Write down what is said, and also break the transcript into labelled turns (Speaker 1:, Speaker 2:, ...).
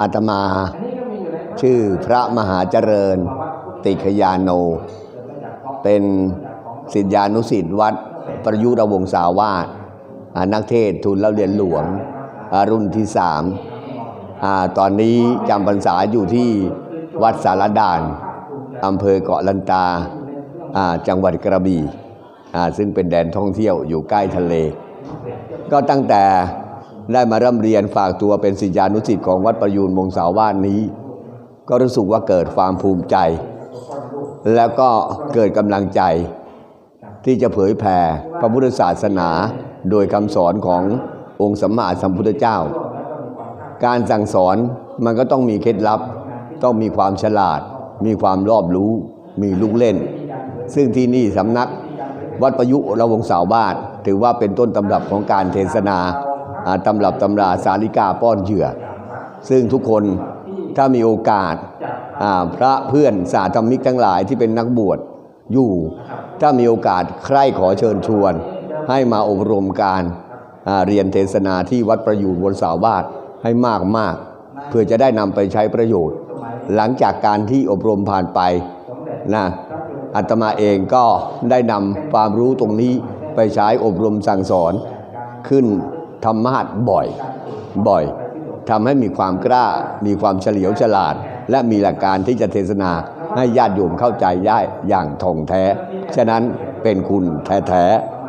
Speaker 1: อาตมาชื่อพระมหาเจริญ ติขยานโน เป็นศิษยานุศิษย์วัดประยุรวงศาวาสอานักเทศทุนเล่าเรียนหลวงอารุ่นที่สามอาตอนนี้จำพรรษาอยู่ที่วัดสารดานอำเภอเกาะลันตาอาจังหวัดกระบี่อาซึ่งเป็นแดนท่องเที่ยวอยู่ใกล้ทะเล ก็ตั้งแต่ ได้มาร่ำเรียนฝากตัวเป็นศิษยานุศิษย์ของวัดประยูนวงศาวาสนี้ ก็รู้สึกว่าเกิดความภูมิใจ แล้วก็เกิดกำลังใจ ที่จะเผยแผ่พระพุทธศาสนาโดยคำสอนขององค์สัมมาสัมพุทธเจ้า การสั่งสอนมันก็ต้องมีเคล็ดลับ ต้องมีความฉลาด มีความรอบรู้ มีลูกเล่น ซึ่งที่นี่สำนักวัดประยุระวงสาวบ้านถือว่าเป็นต้นตำรับของการเทศนา ตำรับตำราสาริกาป้อนเหยื่อ ซึ่งทุกคนถ้ามีโอกาสอาพระเพื่อนสาธรรมิกทั้งหลายที่เป็นนักบวชอยู่ ถ้ามีโอกาสใคร่ขอเชิญชวน ให้มาอบรมการอาเรียนเทศนาที่วัดประยูนบนสาวบาทให้มากมากเพื่อจะได้นำไปใช้ประโยชน์ หลังจากการที่อบรมผ่านไปนะอาตมาเองก็ได้นำความรู้ตรงนี้ไปใช้อบรมสั่งสอนขึ้น ธรรมาสบ่อย บ่อยทำให้มีความกล้า มีความเฉลียวฉลาด และมีหลักการที่จะเทศนาให้ญาติโยมเข้าใจได้อย่างท่องแท้ ฉะนั้นเป็นคุณแท้ๆ